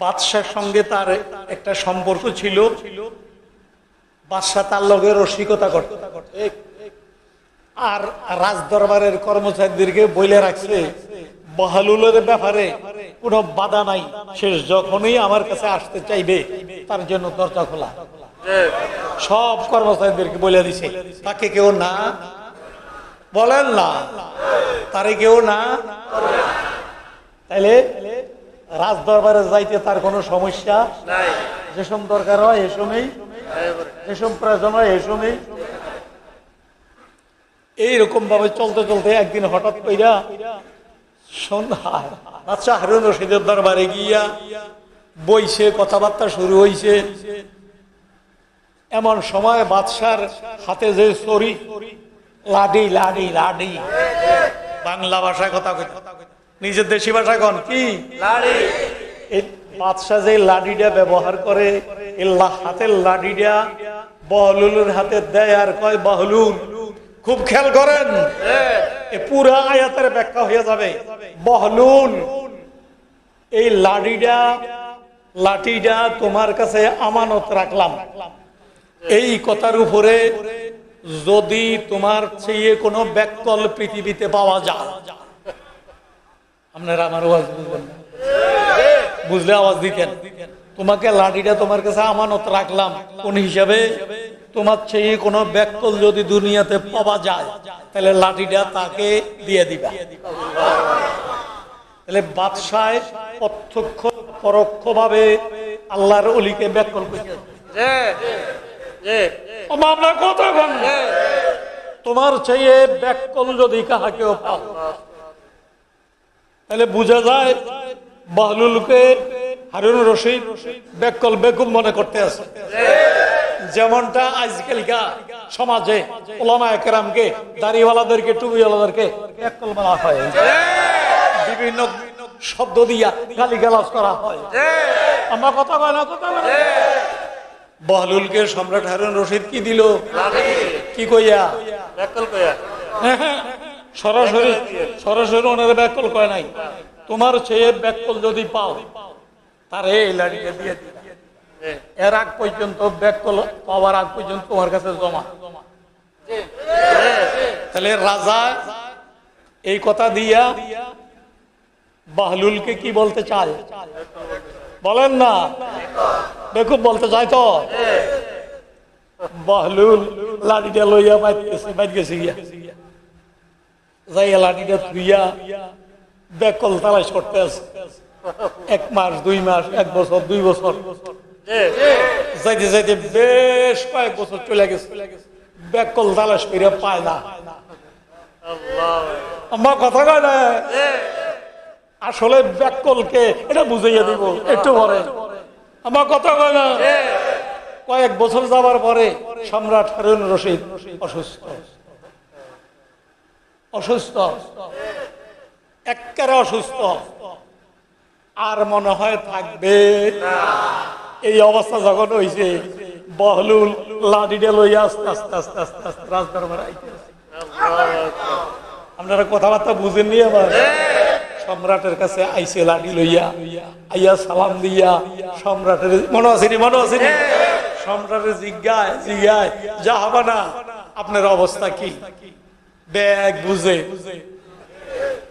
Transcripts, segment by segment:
বাদশার সঙ্গে তার একটা সম্পর্ক ছিল। বাদশাহ তার লগে রসিকতা করত। আর রাজ দরবারের কর্মচারীদেরকে বইলে রাখছে, বহালুলের ব্যাপারে কোনো বাধা নাই সে যখনই আমার কাছে আসতে চাইবে, তার জন্য দরজা খোলা। সব কর্মচারীদেরকে বলে দিছে। তাকে কেউ না বলেন না, তারে কেউ না। তাইলে রাজ দরবারে যাইতে তার কোনো সমস্যা? নাই। যেসব দরকার হয় এ সময়। যেসব প্রয়োজন হয় এ সময়। এইরকম ভাবে চলতে চলতে একদিন হঠাৎ কইরা সন্ধ্যায় আচ্ছা হারুন রশিদের দরবারে গিয়া বইছে কথাবার্তা শুরু হইছে। এমন সময় বাদশার হাতে যে চরি লাডি লাডি লাডি। বাংলা ভাষায় কথা কই নিজের দেশি ভাষা কন। কি? এই বাদশাহ যে লাডিটা ব্যবহার করে হাতের লাডিটা বহলুলের হাতে দেয় আর কয় বহলুল? খুব খেয়াল করেন। পুরা আয়াতের ব্যাখ্যা হয়ে যাবে। বহলুল এই লাডিটা লাঠিটা তোমার কাছে আমানত রাখলাম। এই কথার উপরে যদি তোমার চেয়ে কোনো ব্যাকল পৃথিবীতে পাওয়া যায়। আপনারা আমার আওয়াজ বুঝবেন বুঝলে আওয়াজ দিতেন। তোমাকে লাঠিটা তোমার কাছে আমানত রাখলাম। কোন হিসাবে? তোমার চেয়ে কোনো ব্যাকল যদি দুনিয়াতে পাওয়া যায়, তাহলে লাঠিটা তাকে দিয়ে দিবা। তাহলে বাদশায় প্রত্যক্ষ পরোক্ষ ভাবে আল্লাহর অলিকে ব্যাকল করছে। তোমার চেয়ে ব্যাকল যদি কাহাকেও পাও তাহলে বোঝা যায় বাহলুলকে হারুন রশিদ বেকল বেকুব মনে করতে আছে। যেমনটা আজকালকা সমাজে ওলামা একরামকে দাড়িওয়ালাদেরকে টুপিওয়ালাদেরকে বেকল বলা হয়। বিভিন্ন শব্দ দিয়া গালি গালাজ করা হয়। আমরা কথা কয় না কথা বলে বহলুলকে সম্রাট হারুন রশিদ কি দিল? কি কইয়া? ব্যাকল কয়া সরাসরি সরাসরি ওনারা ব্যাকল কয় নাই। তোমার চেয়ে ব্যাকল যদি পাও তারে এই লাড়িটা দিয়ে এর আগ পর্যন্ত ব্যাকল পাওয়ার আগ পর্যন্ত তোমার কাছে জমা। তাহলে রাজা এই কথা দিয়া বাহলুলকে কি বলতে চায়? বলেন না। বেকুব বলতে চায় তো। বাহলুল লাড়িটা লইয়া বাইত গেছে বাইত গেছে গিয়া। যাইয়া লাঠিটা বেকল তালাশ করতে আছে এক মাস দুই মাস এক বছর দুই বছর। যে যাইতে যাইতে বেশ কয়েক বছর চলে গেছে। বেকল তালাশ করে পায় না। আমার কথা কয় না? আসলে ব্যাকলকে এটা বুঝাইয়া দিব একটু পরে। আমার কথা কয় না? কয়েক বছর যাবার পরে সম্রাট হারুন রশিদ অসুস্থ। অসুস্থ। একেবারে অসুস্থ। আর মনে হয় থাকবে। এই অবস্থা যখন হয়েছে বহলুল লাঠিটা লইয়া আস্তে আস্তে আস্তে আস্তে আস্তে রাজদরবার আপনারা কথাবার্তা বুঝেননি আবার? সম্রাটের কাছে আইসে লাঠি লইয়া, আইয়া সালাম দিয়া। সম্রাটের, মনে আছে নি, মনে আছে নি? সম্রাটের জিজ্ঞায় জিজ্ঞায়, যা হবে না, আপনার অবস্থা কি? ব্যাগ বুঝে।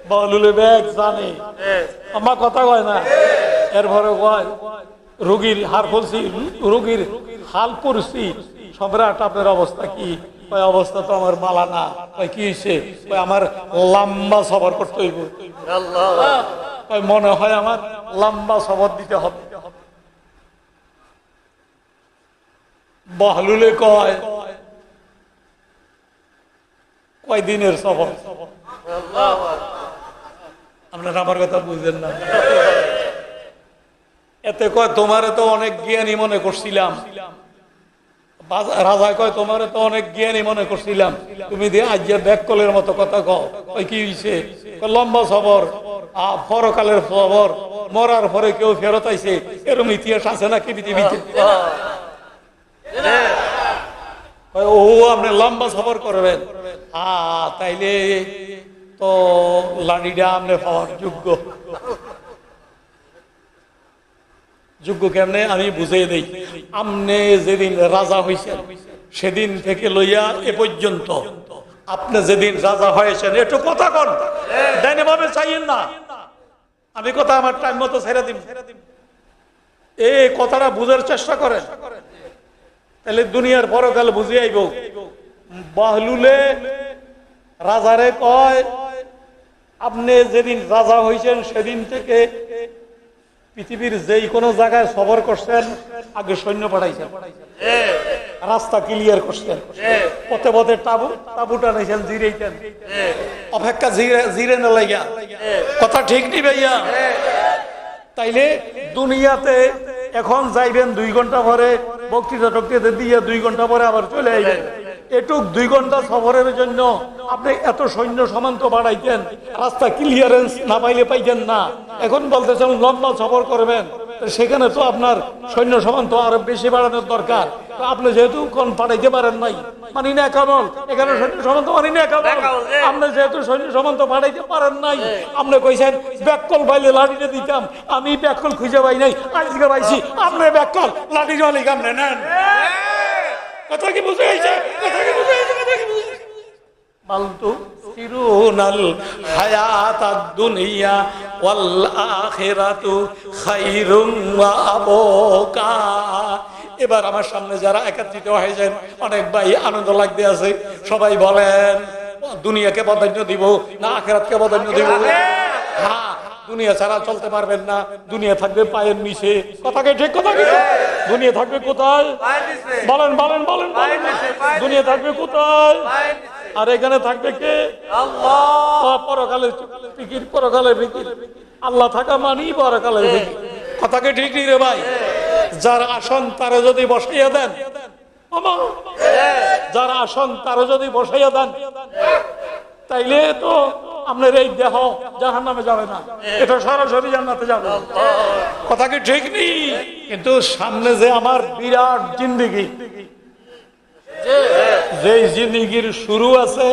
বলুলে ব্যাগ জানে। আমার কথা কয় না। এরপরে কয়, রোগীর হার ফলছি রোগীর হাল পড়ছি সম্রাট, আপনার অবস্থা কি? অবস্থা তো আমার মালা না। কি হয়েছে আমার লম্বা সফর করতে হইব। মনে হয় আমার লম্বা সবর দিতে হবে। বহলুলে কয় দিনের সফর। আপনারা আমার কথা বুঝলেন না। এতে কয় তোমারে তো অনেক জ্ঞানী মনে করছিলাম। রাজা কয় তোমারে তো অনেক জ্ঞানী মনে করছিলাম। তুমি দিয়ে আজ ব্যাককলের মতো কথা কও কি হইছে? লম্বা সবর আ পরকালের খবর মরার পরে কেউ ফেরত আইছে? এরকম ইতিহাস আছে নাকি পৃথিবীতে? কয়, ও আপনি লম্বা সফর করবেন। তাইলে তো লাড়িটা আপনি পাওয়ার যোগ্য। যোগ্য কেমনে? আমি বুঝিয়ে দেই। আপনি যেদিন রাজা হয়েছেন সেদিন থেকে লইয়া এ পর্যন্ত। আপনি যেদিন রাজা হয়েছেন, একটু কথা কন। ডাইনে ভাবে চাইয়েন না। আমি কথা আমার টাইম মতো ছেড়ে দিন এই কথাটা বুঝার চেষ্টা করেন। তাহলে দুনিয়ার পরকাল বুঝিয়ে আইব বাহলুলে রাজারে কয়, আপনি যেদিন রাজা হয়েছেন সেদিন থেকে পৃথিবীর যেই কোনো জায়গায় সবর করছেন, আগে সৈন্য পাঠাইছেন। রাস্তা ক্লিয়ার করছেন। পথে পথে টাবু তাবুটা নিয়েছেন জিরেইতেন। অপেক্ষা জিরে জিরে না লাইয়া কথা ঠিক নি ভাইয়া? তাইলে দুনিয়াতে এখন যাইবেন দুই ঘণ্টা পরে বক্তৃতা টক্তৃতা দিয়ে দুই ঘণ্টা পরে আবার চলে আইবেন। এটুক দুই ঘণ্টা সফরের জন্য আপনি এত সৈন্য সমান্ত বাড়াইতেন রাস্তা ক্লিয়ারেন্স না পাইলে পাইতেন না। এখন বলতেছেন লম্বা সফর করবেন সেখানে তো আপনার সৈন্য সমান্ত আরও বেশি বাড়ানোর দরকার। আপনি যেহেতু কোন পাঠাইতে পারেন নাই মানি না কেমন এখানে সৈন্য সমান্ত মানি না কেমন আপনি যেহেতু সৈন্য সমান্ত পাঠাইতে পারেন নাই আপনি কইছেন ব্যাককল পাইলে লাঠিটা দিতাম। আমি ব্যাককল খুঁজে পাই নাই আজকে পাইছি আপনি ব্যাককল লাঠি জলে কেমনে নেন? কথা কি বুঝে গেছে কথা কি বুঝে গেছে কথা কি বুঝে গেছে? মালতু তিরুনাল হায়াত দুনিয়া ওয়াল আখিরাতু খাইরুম ওয়া আবকা। এবার আমার সামনে যারা একত্রিত হয়েছেন অনেক ভাই আনন্দ লাগতে আছে। সবাই বলেন দুনিয়াকে প্রাধান্য দিব না আখেরাতকে প্রাধান্য দিব। হ্যাঁ। দুনিয়া ছাড়া চলতে পারবেন না। দুনিয়া থাকবে পায়ের নিচে। কথাকে ঠিক কথা কি দুনিয়া থাকবে কোথায়? বলেন বলেন বলেন দুনিয়া থাকবে কোথায়? আর এখানে থাকবে কে? আল্লাহ। পরকালের ফিকির পরকালের ফিকির আল্লাহ থাকা মানি পরকালের ফিকির কথাকে ঠিক রে ভাই? যার আসন তারা যদি বসাইয়া দেন। যার আসন তারা যদি বসাইয়া দেন। তাইলে তো আপনার এই দেহ জাহান নামে যাবে না। এটা সরাসরি জান্নাতে যাবে। কথা কি ঠিক নেই কিন্তু সামনে যে আমার বিরাট জিন্দিগি। যে জিন্দিগির শুরু আছে,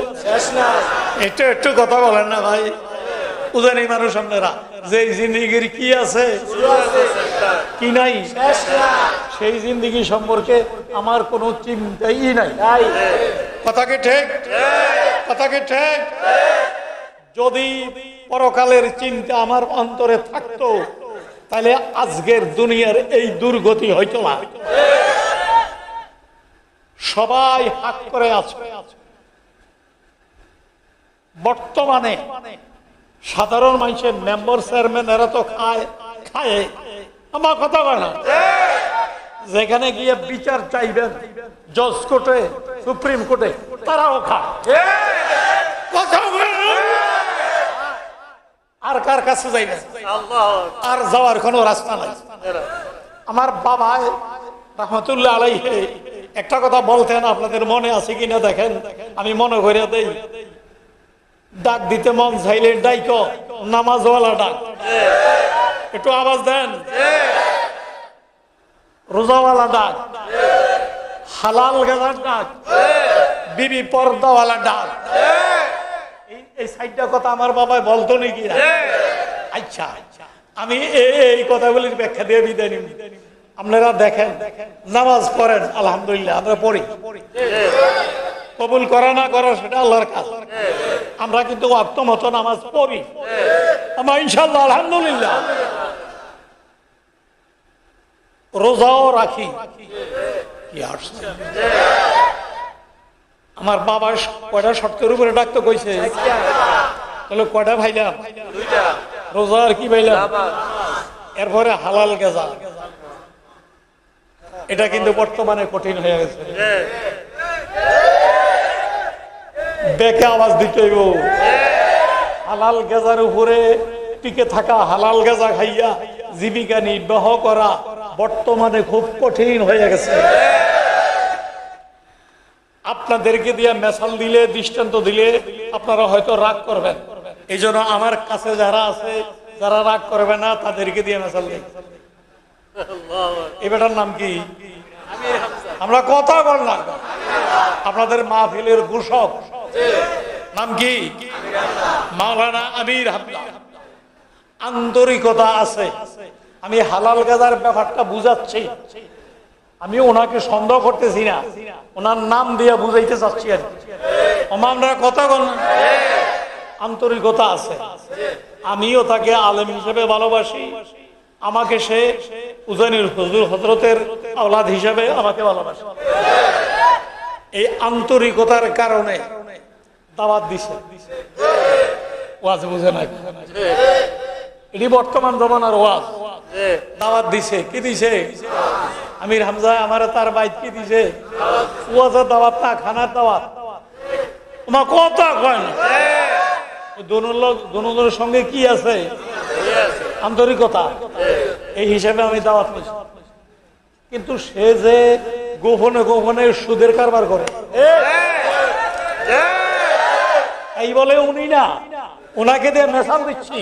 এটা একটু কথা বলেন না ভাই। উজানি মানুষ আপনারা, যে জিন্দিগির কি আছে, কি নাই, সেই জিন্দিগি সম্পর্কে আমার কোনো চিন্তাই নাই। কথা কি ঠিক? কথা কি ঠিক? যদি পরকালের চিন্তা আমার অন্তরে থাকতো, তাহলে আজকের দুনিয়ার এই দুর্গতি হইতো না। সবাই হাত করে আছে। বর্তমানে সাধারণ মানুষের মেম্বার চেয়ারম্যান এরা তো খায় খায়। আমার কথা বলে যেখানে গিয়ে বিচার চাইবেন, জজ কোর্টে, সুপ্রিম কোর্টে, তারাও খায়। কথা। আর কার কাছে যাইবেন? আল্লাহ আর যাওয়ার কোনো রাস্তা নাই। আমার বাবা রহমতুল্লাহ আলাইহে একটা কথা বলতেন আপনাদের মনে আছে কিনা দেখেন? আমি মনে করে দেই ডাক দিতে মন চাইলে ডাইক নামাজওয়ালা ডাক। একটু আওয়াজ দেন। রোজাওয়ালা ডাক। হালাল গেলার ডাক। বিবি পর্দাওয়ালা ডাক। এই- সাইডটা কথা আমার বাবা বলতো নাকি? আচ্ছা আমি এই কথাগুলির ব্যাখ্যা দিয়ে বিদায় নিব। আপনারা দেখেন নামাজ পড়েন আলহামদুলিল্লাহ আমরা পড়ি। কবুল করা না করা সেটা আল্লাহর কাজ। আমরা কিন্তু অর্থমত নামাজ পড়ি। আমরা ইনশাল্লাহ আলহামদুলিল্লাহ। রোজাও রাখি। কি আসছে আমার বাবা কয়টা শর্তের উপরে ডাকতে কইছে। তাহলে কয়টা ভাইলাম? রোজা আর কি ভাইলাম? এরপরে হালাল গেজা। এটা কিন্তু বর্তমানে কঠিন হয়ে গেছে। বেকে আওয়াজ দিতে হইব। হালাল গেজার উপরে টিকে থাকা হালাল গেজা খাইয়া জীবিকা নির্বাহ করা বর্তমানে খুব কঠিন হয়ে গেছে। আপনাদেরকে দিয়ে মেশাল দিলে, দৃষ্টান্ত দিলে আপনারা হয়তো রাগ করবেন। এই আমার কাছে যারা আছে, যারা রাগ করবে না, তাদেরকে দিয়ে মেশাল দিই এ বেটার নাম কি? আমরা কথা বললাম। আপনাদের মাহফিলের ঘোষক। নাম কি? মাওলানা আমির আন্তরিকতা আছে। আমি হালাল গাজার ব্যাপারটা বুঝাচ্ছি। আমি ওনাকে সন্দেহ করতেছি না। ওনার নাম দিয়ে বুঝাইতে চাচ্ছি আর আমরা কথা বল আন্তরিকতা আছে। আমিও তাকে আলেম হিসেবে ভালোবাসি। আমাকে সে উজানির হজুর হজরতের আওলাদ হিসেবে আমাকে ভালোবাসে। এই আন্তরিকতার কারণে দাওয়াত দিছে। ওয়াজ বুঝে না এটি বর্তমান জমানার ওয়াজ। দাওয়াত দিছে। কি দিছে? আমির হামজা আমার তার বাইক কি দিছে? ওয়াজের দাওয়াত না খানার দাওয়াত। তোমার কত কয় না? দোনোর লোক দোনোজনের সঙ্গে কি আছে? আন্তরিকতা। এই হিসাবে আমি দাওয়াত নিছি। কিন্তু সে যে গোপনে গোপনে সুদের কারবার করে। এই বলে উনি না ওনাকে দিয়ে মেশাল দিচ্ছি।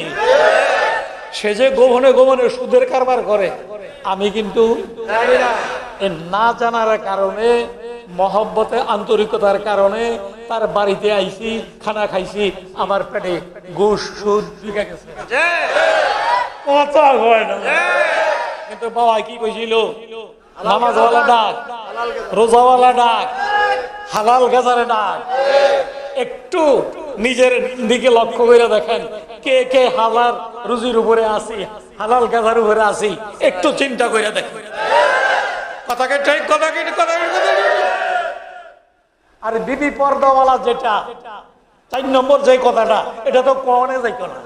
সে যে গোপনে গোপনে সুদের কারবার করে, আমি কিন্তু না জানার কারণে, মহব্বতে, আন্তরিকতার কারণে তার বাড়িতে আইছি, খানা খাইছি, আমার পেটে ঘুষ, সুদ ঢুকে গেছে। কিন্তু বাবা কি কইছিল? নামাজওয়ালা ডাক, রোজাওয়ালা ডাক, হালাল গাজারে ডাক। একটু নিজের দিকে লক্ষ্য করে দেখেন কে কে হালাল রুজির উপরে আসি হালাল গাজার উপরে আসি একটু চিন্তা করে দেখেন। কথাকে ঠিক কথাকে ঠিক। আর বিবি পর্দাওয়ালা যেটা চার নম্বর যে কথাটা এটা তো কনে যাইতো না।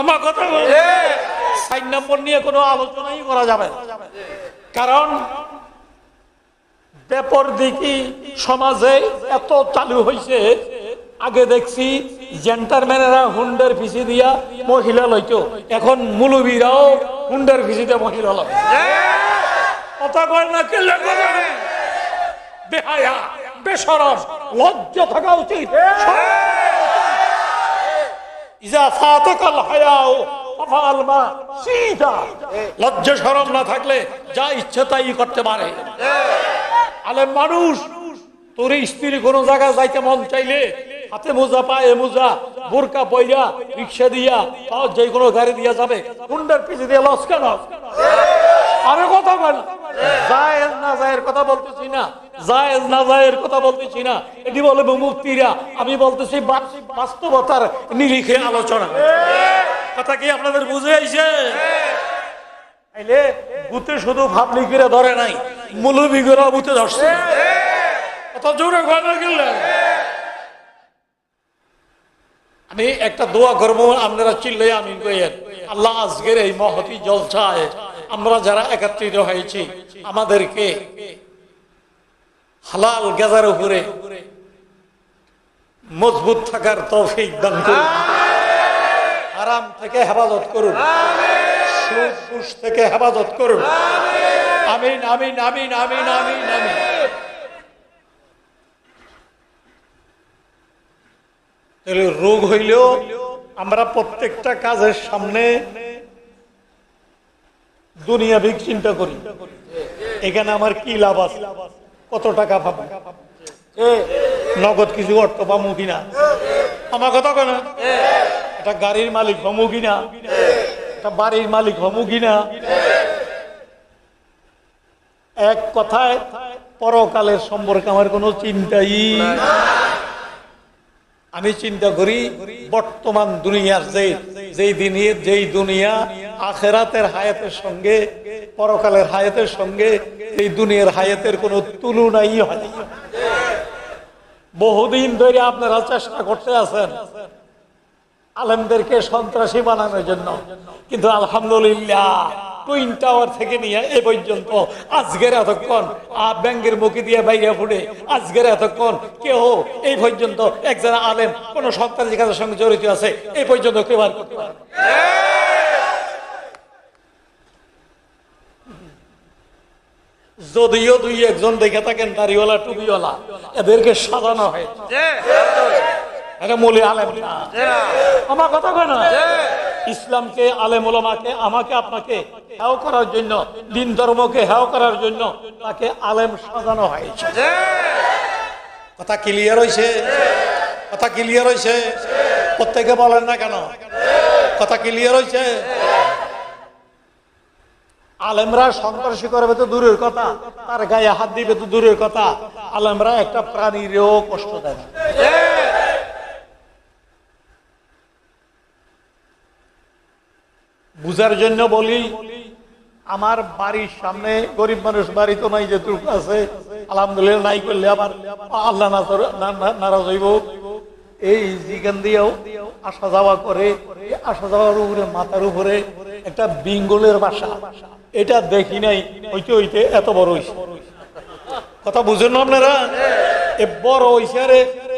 আমার কথা সাইন নম্বর নিয়ে কোনো আলোচনাই করা যাবে না। কারণ ব্যাপর দিকে সমাজে এত চালু হয়েছে আগে দেখছি জেন্টারম্যানেরা হুন্ডের ফিসি দিয়া মহিলা লইতো। এখন মুলুবীরাও হুন্ডের ফিসিতে মহিলা কথা কয় না বেহায়া লজ্জা থাকা উচিত। লজ্জা শরম না থাকলে যা ইচ্ছে তাই করতে পারে। আলেম মানুষ। তোর স্ত্রী কোনো জায়গায় যাইতে মন চাইলে হাতে মোজা, পায়ে মোজা, বোরকা পয়রা রিক্সা দিয়া তাও যে কোনো গাড়ি দিয়া যাবে। হুন্ডার পিছে দিয়ে লস কেন? আরে কথা বল আমি বলতেছি বাস্তবতার নিরিখে আলোচনা। কথা কি আপনাদের বুঝে আইছে? আইলে বুতে শুধু ভাবলি করে ধরে নাই। মুলবি করে বুতে ধরছে জোরে আমি একটা দোয়া করব আপনারা চিল্লে আমি কইয়েন। আল্লাহ আজকের এই মহতি জলসায় আমরা যারা একত্রিত হয়েছি আমাদেরকে হালাল গেজার উপরে মজবুত থাকার তৌফিক দান করুন। আরাম থেকে হেফাজত করুন। সুদ থেকে হেফাজত করুন। আমিন আমিন আমিন আমিন আমিন আমিন তাহলে রোগ হইলেও আমরা প্রত্যেকটা কাজের সামনে দুনিয়া ভিক চিন্তা করি। এখানে আমার কি লাভ আছে? কত টাকা পাবো? নগদ কিছু অর্থ পাবো কিনা আমার কথা এটা গাড়ির মালিক হমু কিনা এটা বাড়ির মালিক হমু কিনা এক কথায়, পরকালের সম্পর্কে আমার কোনো চিন্তাই আমি চিন্তা করি, বর্তমান দুনিয়ার যে, যেই দিনের যেই দুনিয়া, আখেরাতের হায়াতের সঙ্গে, পরকালের হায়াতের সঙ্গে, এই দুনিয়ার হায়াতের কোনো তুলনাই হয় বহুদিন ধরে আপনারা চেষ্টা করতে আছেন আলেমদেরকে সন্ত্রাসী বানানোর জন্য। কিন্তু আলহামদুলিল্লাহ টুইন টাওয়ার থেকে নিয়ে এ পর্যন্ত। আজকের এতক্ষণ ব্যাংকের মুখে দিয়ে বাইরে ফুটে, আজকের এতক্ষণ কেহ এই পর্যন্ত একজন আলেম, কোন সন্ত্রাসী কাজের সঙ্গে জড়িত আছে, এই পর্যন্ত কেউ আর করতে পারে যদিও দুই একজন দেখে থাকেন, দাড়িওয়ালা, টুপিওয়ালা, এদেরকে সাজানো হয় এটা মূলে আলেম। না আমার কথা কয় না? ইসলামকে আলেম ওলামাকে আমাকে আপনাকে হেও করার জন্য দিন ধর্মকে হেও করার জন্য তাকে আলেম সাজানো হয়েছে। কথা ক্লিয়ার হয়েছে কথা ক্লিয়ার হয়েছে প্রত্যেকে বলেন না কেন? কথা ক্লিয়ার হয়েছে আলেমরা সন্ত্রাসী করবে তো দূরের কথা তার গায়ে হাত দিবে তো দূরের কথা। আলেমরা একটা প্রাণীরও কষ্ট দেয় না বুঝার জন্য বলি, আমার বাড়ির সামনে গরিব মানুষ বাড়ি তো নাই যেটুকু আছে, আলহামদুলিল্লাহ নাই করলে আবার আল্লাহ নারাজ হইব। এই দিয়েও আসা যাওয়া করে আসা যাওয়ার উপরে, মাথার উপরে একটা বিঙ্গলের বাসা। এটা দেখি নাই, হইতে হইতে এত বড় হইছে। কথা বুঝেন আপনারা? এ বড় হইছে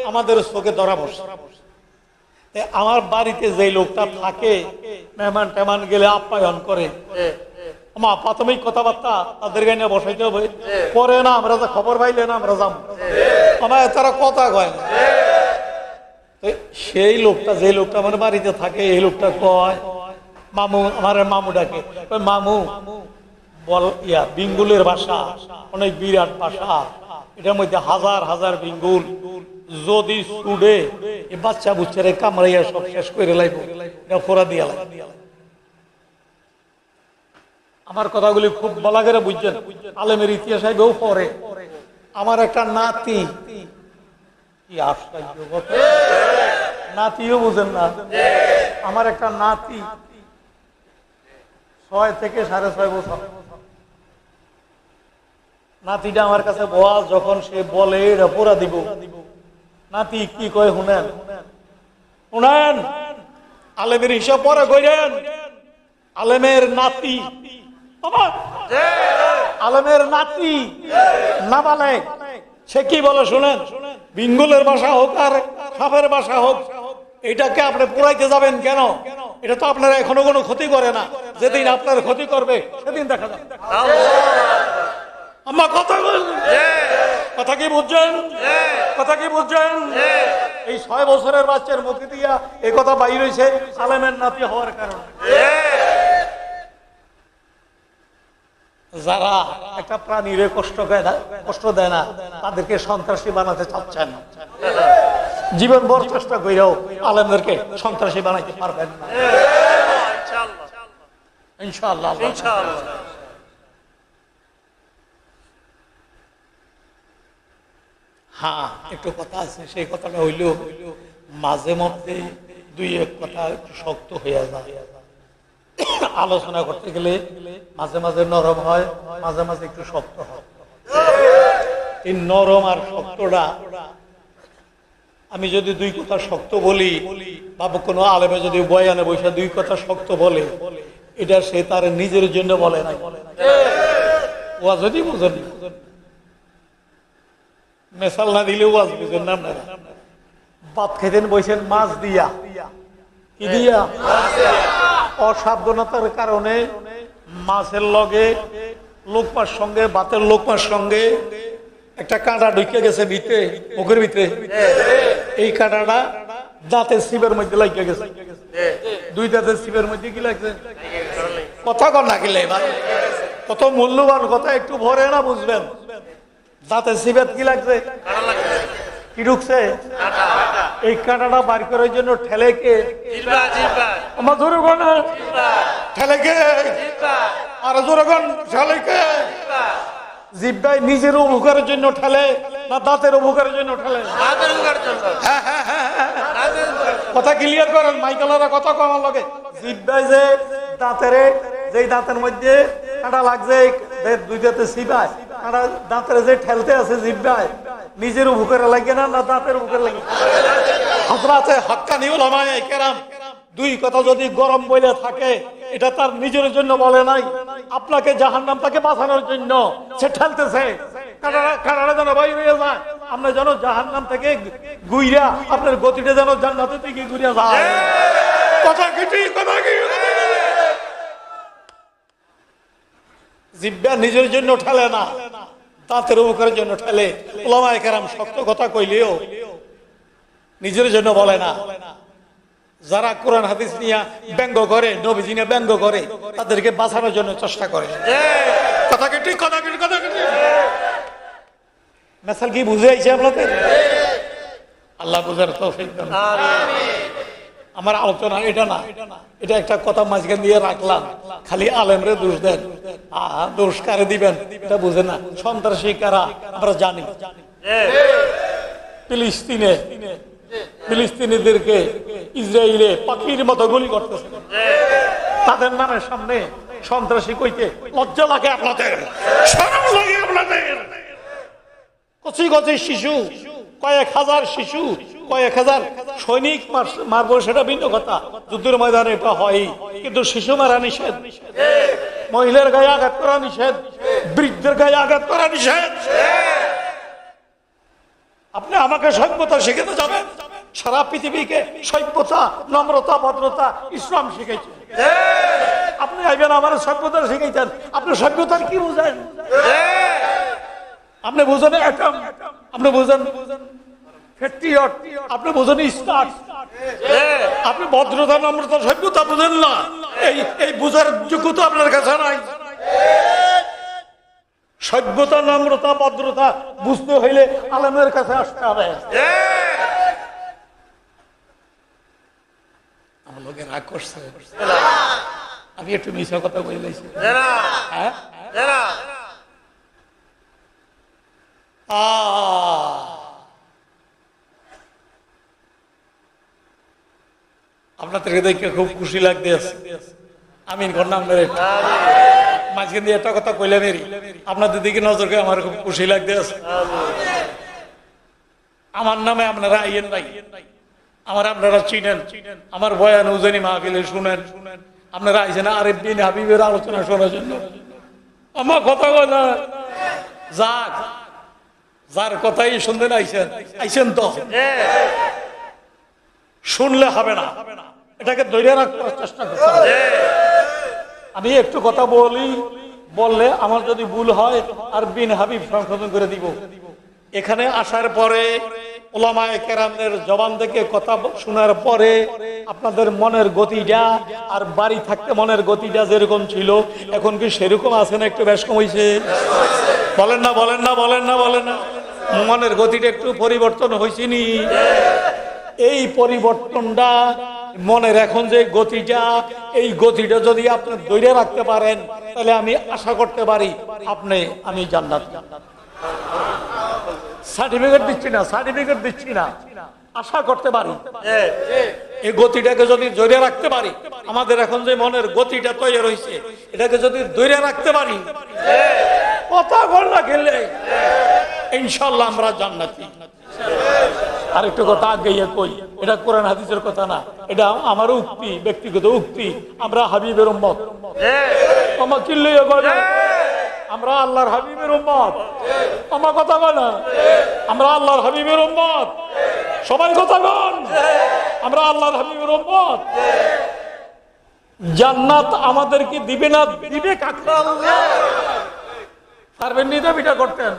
আমাদের চোখে ধরা বসে আমার বাড়িতে যে লোকটা থাকে মেহমান টেমান গেলে আপ্যায়ন করে। প্রাথমিক কথাবার্তা তাদের গায়ে নিয়ে বসাইতে হবে। পরে না আমরা তো খবর পাইলে না আমরা যাব আমার তারা কথা কয় না। সেই লোকটা যে লোকটা আমার বাড়িতে থাকে এই লোকটা কয় মামু আমার মামু ডাকে। মামু বল ইয়া বিঙ্গুলের ভাষা অনেক বিরাট ভাষা। এটার মধ্যে হাজার হাজার বিঙ্গুল। যদি সুডে এ বাচ্চা বুচ্চারে কামড়াইয়া সব শেষ করে লাইব এটা ফোরা দিয়া আমার কথাগুলি খুব বলা করে বুঝছেন। আলেমের ইতিহাস আইবেও পরে। আমার একটা নাতি। নাতিও বুঝেন না। আমার একটা নাতি ছয় থেকে সাড়ে ছয় বছর। নাতিটা আমার কাছে বল, যখন সে বলে, এটা পোড়া দিব। নাতি কি কয় শুনেন? শুনেন, আলেমের হিসাব পরে কইরেন, আলেমের নাতি আলেমের নাতি নাবালে সে কি বলে শুনেন? বিঙ্গুলের বাসা হোক আর সাপের বাসা হোক, এটাকে আপনি পুরাইতে যাবেন কেন? এটা তো আপনারা এখনও কোনো ক্ষতি করে না। যেদিন আপনার ক্ষতি করবে, সেদিন দেখা যাবে। আমার কথা কথা কি বুঝছেন? কথা কি বুঝছেন? এই ছয় বছরের বাচ্চার মুখে দিয়া এই কথা বাইর হয়েছে আলেমের নাতি হওয়ার কারণে। যারা একটা প্রাণীরে কষ্ট কষ্ট দেয় না তাদেরকে সন্ত্রাসী বানাতে চাচ্ছেন। জীবন ভর চেষ্টা করেও আলেমদেরকে সন্ত্রাসী বানাইতে পারবেন না। ইনশাআল্লাহ। ইনশাআল্লাহ আল্লাহ। ইনশাআল্লাহ হ্যাঁ একটু কথা আছে, সেই কথাটা হইল, মাঝে মধ্যে দুই এক কথা একটু শক্ত হইয়া যায়। আলোচনা করতে গেলে মাঝে মাঝে নরম হয়, মাঝে মাঝে একটু শক্ত হয়। এই নরম আর শক্তটা আমি যদি দুই কথা শক্ত বলি বা কোনো আলেমে যদি বয়ানে বসে দুই কথা শক্ত বলে, এটা সে তার নিজের জন্য বলে না ও যদি বুঝেন মেশাল না দিলেও আজ বুঝেন না আপনারা ভাত খেতেন বসেন মাছ দিয়া। কি দিয়া? অসাবধানতার কারণে মাছের লগে লোকমার সঙ্গে, ভাতের লোকমার সঙ্গে একটা কাঁটা ঢুকে গেছে ভিতরে, মুখের ভিতরে। এই কাঁটাটা দাঁতের শিবের মধ্যে লাগিয়ে গেছে। দুই দাঁতের শিবের মধ্যে কি লাগছে? কথা কর না কত মূল্যবান কথা, একটু ভরে না বুঝবেন। দাঁতের শিবের কি লাগছে? কি ঢুকছে? এই কাঁটাটা বার করার জন্য ঠেলে কে জিলবা জিলবা আমার ধরে না ঠেলে কে জিলবা আর জোরগন ঠেলে কে জিব্বাই নিজের উপকারের জন্য ঠেলে, না দাঁতের উপকারের জন্য ঠেলে? রাতের উগার জন্য। কথা ক্লিয়ার করেন মাইকেলারা কথা কমার লগে। জিব্বাই যে দাঁতের যেই দাঁতের মধ্যে কাঁটা লাগছে দুই দাঁতে সিবায় কাঁটা দাঁতের যে ঠেলতে আছে জিব্বাই নিজের উপকারে লাগে না না দাঁতের উপকারে লাগে? হাজরাতে হাক্কানি ওলামায়ে কেরাম দুই কথা যদি গরম বইলে থাকে এটা তার নিজের জন্য বলে নাই। আপনাকে জাহান্নাম তাকে বাঁচানোর জন্য সে ঠেলতেছে। কাঁটাটা যেন বাইরে হয়ে যায় আমরা যেন জাহান্নাম থেকে গুইরা আপনার গতিটা যেন জান্নাতে থেকে ঘুরিয়া যায়। কথা কি ঠিক? কথা কি জিব্বা নিজের জন্য ঠেলে না, দাঁতের উপকারের জন্য ঠেলে। ওলামায়ে কেরাম শক্ত কথা কইলেও নিজের জন্য বলে না। যারা কোরআন, হাদিস নিয়ে ব্যঙ্গ করে, নবীজি নিয়ে ব্যঙ্গ করে, তাদেরকে বাঁচানোর জন্য চেষ্টা করে। কথা কি ঠিক, কথা কি বুঝে আইছে আপনাদের আল্লাহ বুঝার আমার আলোচনা এটা না। এটা একটা কথা মাঝখান দিয়ে রাখলাম। খালি আলেমরে দোষ দেন। দোষ কারে দিবেন? এটা বুঝে না। সন্ত্রাসী কারা? আমরা জানি। ফিলিস্তিনে ফিলিস্তিনিদেরকে ইসরায়েলে পাখির মতো গুলি করতেছে। তাদের নামের সামনে সন্ত্রাসী কইতে লজ্জা লাগে আপনাদের। লাগে আপনাদের। কচি কচি শিশু কয়েক হাজার শিশু, কয়েক হাজার সৈনিক মার- মারবো, সেটা ভিন্ন কথা। যুদ্ধের ময়দানে এটা হয়। কিন্তু শিশু মারা নিষেধ। মহিলার গায়ে আঘাত করা নিষেধ। বৃদ্ধের গায়ে আঘাত করা নিষেধ। আপনি আমাকে সভ্যতা শিখাতে যাবেন। সারা পৃথিবীকে সভ্যতা, নম্রতা, ভদ্রতা, ইসলাম শিখাইছে। আপনি আইবেন আমার সভ্যতা শিখাইছেন আপনি সভ্যতার কি বুঝেন? আপনি বুঝেন অ্যাটম আপনি বুঝেন? ফ্যাক্টরিয়ট আপনি বুঝেন স্টার্ট? আপনি ভদ্রতা নম্রতা সভ্যতা বুঝেন না? এই এই বুঝার যোগ্যতা আপনার কাছে নাই। সভ্যতা নম্রতা ভদ্রতা বুঝতে হইলে আলমের কাছে আসতে হবে। আমার রাগ করছে। আমি একটু মিশা কথা বলে। আপনাদেরকে দেখে খুব খুশি লাগতে আমি করলাম মাঝখান দিয়ে একটা কথা কইলাম এরই। আপনাদের দিকে নজর করে আমার খুব খুশি লাগতে আমার নামে আপনারা আইয়েন নাই আমার আপনারা চিনেন। আমার বয়ান উজানি মাহফিলে শুনেন। শুনেন আপনারা আইছেন আরেফ বিন হাবিবের আলোচনা শোনার জন্য। আমার কথা কথা যাক। যার কথাই শুনতেন আইছেন আইছেন তো। শুনলে হবে না। এটাকে ধৈর্য রাখার চেষ্টা করতে হবে। আমি একটু কথা বলি বললে আমার যদি ভুল হয় আর বিন হাবিব সংশোধন করে দিব। এখানে আসার পরে ওলামায়ে জবান থেকে কথা শোনার পরে আপনাদের মনের গতিটা আর বাড়ি থাকতে মনের গতিটা যেরকম ছিল এখন কি সেরকম আছে না একটু বেশ কমাইছে বলেন না বলেন না বলেন না বলেন না। মনের গতিটা একটু পরিবর্তন হয়েছে নি এই পরিবর্তনটা মনের এখন যে গতিটা, এই গতিটা যদি আপনি ধরে রাখতে পারেন, তাহলে আমি আশা করতে পারি আপনি, আমি জান্নাত। সার্টিফিকেট দিচ্ছি না, সার্টিফিকেট দিচ্ছি না। আশা করতে পারি। এই গতিটাকে যদি ধরে রাখতে পারি, আমাদের এখন যে মনের গতিটা তৈরি হয়েছে এটাকে যদি ধরে রাখতে পারি, কথা বল না খেলে ইনশাল্লাহ আমরা জান্নাতি। আরেকটু কথা আগে ইয়ে কই এটা কোরআন হাদিসের কথা না এটা আমার উক্তি ব্যক্তিগত উক্তি আমরা হাবিবের উম্মত। আমার চিল্লি আমরা আল্লাহর হাবিবের উম্মত। আমার কথা বল আমরা আল্লাহর হাবিবের উম্মত। সবাই কথা বল আমরা আল্লাহর হাবিবের উম্মত। জান্নাত আমাদেরকে দিবে না? দিবে কাকে? পারবেন নি দাবিটা করতেন?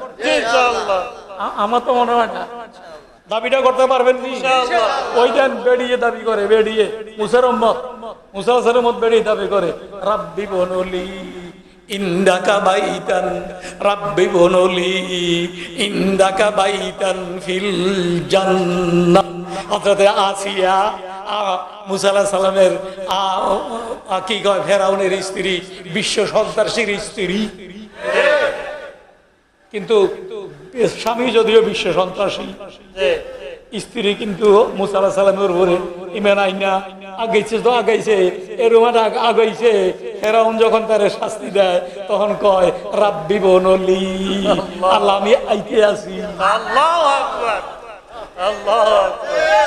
আমার তো মনে হয় না। দাবিটা করতে পারবেন নি? ওই দেন বেরিয়ে দাবি করে মুসের মত মত বেরিয়ে দাবি করে। রাব্বি বনলি ইন্দাকা বাইতান। রাব্বি বনলি ইন্দাকা বাইতান ফিল জান্নাত হযরতে আসিয়া সালামের কি কয় ফেরাউনের স্ত্রী বিশ্ব সন্ত্রাসীর স্ত্রী। কিন্তু স্বামী যদিও বিশ্ব সন্ত্রাসী স্ত্রী কিন্তু মুসালা সালামের উপরে ইমেন আইনা আগাইছে তো আগাইছে এরমান আগাইছে ফেরাউন যখন তার শাস্তি দেয় তখন কয় রাব্বি বনলি আল্লাহ। আমি আইতে আছি।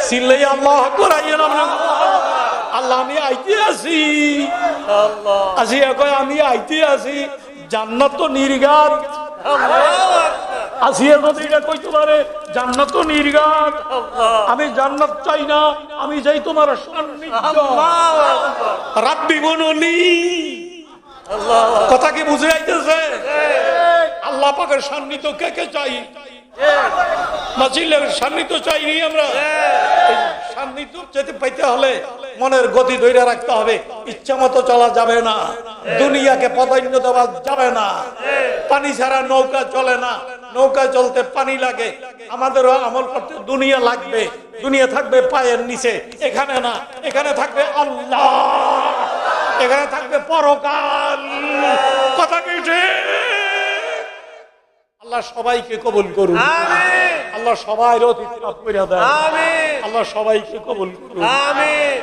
সিল্লাই আল্লাহ করাইয়েন আল্লাহ আমি আইতে আছি। আসি কয় আমি আইতে আছি। জান্নাত তো নির্গাত আসিয়া জান্নাত নির্গাত। আমি জান্নাত চাই না আমি চাই তোমার সান্নিধ্য। রাব্বি বনলি কথা কি বুঝে আইতেছে? আল্লাহ পাকের সান্নিধ্য কে কে চাই? মাসিলের সান্নিধ্য চাইনি আমরা। এই সান্নিধ্য যেতে পাইতে হলে মনের গতি ধরে রাখতে হবে। ইচ্ছা মতো চলা যাবে না। দুনিয়াকে প্রাধান্য দেওয়া যাবে না। পানি ছাড়া নৌকা চলে না। নৌকা চলতে পানি লাগে। আমাদেরও আমল করতে দুনিয়া লাগবে। দুনিয়া থাকবে পায়ের নিচে। এখানে না এখানে থাকবে আল্লাহ। এখানে থাকবে পরকাল। কথা কি আল্লাহ সবাইকে কবুল করুন। আমিন। আল্লাহ সবাই অতীত করে দেয় আমিন। আল্লাহ সবাইকে কবুল করুন। আমিন।